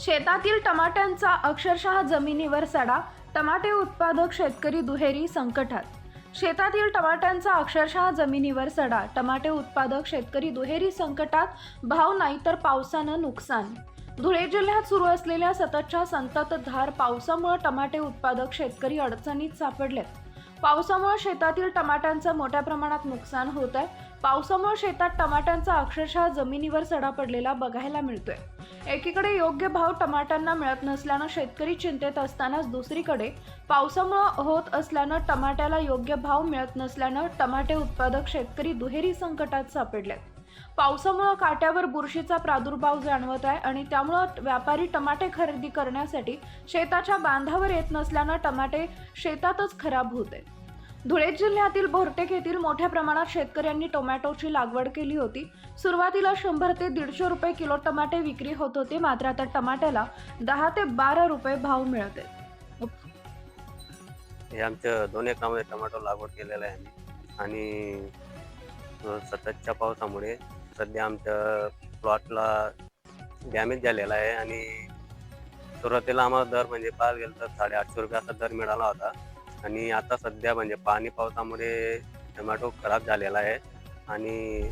शेतातील टमाट्यांचा अक्षरशः जमिनीवर सडा टमाटे उत्पादक शेतकरी दुहेरी संकटात. शेतातील टमाट्यांचा अक्षरशः जमिनीवर सडा टमाटे उत्पादक शेतकरी दुहेरी संकटात भाव नाही तर पावसानं नुकसान. धुळे जिल्ह्यात सुरू असलेल्या सततच्या संततधार पावसामुळे टमाटे उत्पादक शेतकरी अडचणीत सापडलेत. पावसामुळे शेतातील टमाट्यांचं मोठ्या प्रमाणात नुकसान होत आहे पावसामुळे शेतात टमाट्यांचा अक्षरशः जमिनीवर सडा पडलेला बघायला मिळतोय. एकीकडे योग्य भाव टमाट्यांना मिळत नसल्यानं शेतकरी चिंतेत असतानाच दुसरीकडे पावसामुळे होत असल्यानं टमाट्याला योग्य भाव मिळत नसल्यानं टमाटे उत्पादक शेतकरी दुहेरी संकटात सापडलेत पावसामुळं काट्यावर बुरशीचा प्रादुर्भाव जाणवत आहे आणि त्यामुळं व्यापारी टमाटे खरेदी करण्यासाठी शेताच्या बांधावर येत नसल्यानं टमाटे शेतातच खराब होत. आहेत धुळे जिल्ह्यातील भोरटेक येथील मोठ्या प्रमाणात शेतकऱ्यांनी टोमॅटोची लागवड केली होती. सुरुवातीला शंभर ते दीडशे रुपये किलो टमाटे विक्री होत होते मात्र आता टमाट्याला दहा ते बारा रुपये भाव मिळते हे आमच्या दोन एकरामध्ये टमाटो लागवड केलेलं आहे आणि सततच्या पावसामुळे सध्या आमच्या प्लॉटला डॅमेज झालेला आहे. आणि सुरुवातीला आम्हाला दर म्हणजे पाहायला गेलं तर साडेआठशे रुपये असा दर मिळाला होता. आणि आता सध्या म्हणजे पाणी पावसामुळे टोमॅटो खराब झालेला आहे आणि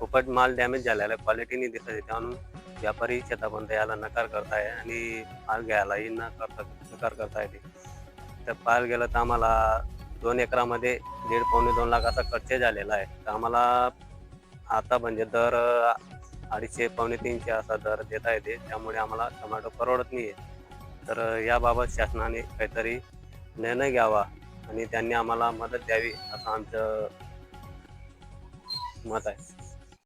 खूपच माल डॅमेज झालेला आहे. क्वालिटीने दिसत आहे. त्यामुळे व्यापारी शेतापर्यंत यायला नकार करताय आणि माल घ्यायलाही नकार करता नकार करताय ते. तर पाहायला गेलं तर आम्हाला दोन एकरामध्ये दीड पावणे दोन लाख असा खर्च झालेला आहे. तर आम्हाला आता म्हणजे दर अडीचशे पावणे तीनशे असा दर देता येते त्यामुळे आम्हाला टोमॅटो परवडत नाही आहे तर याबाबत शासनाने काहीतरी निर्णय घ्यावा आणि त्यांनी आम्हाला मदत द्यावी असं आमचं मत आहे.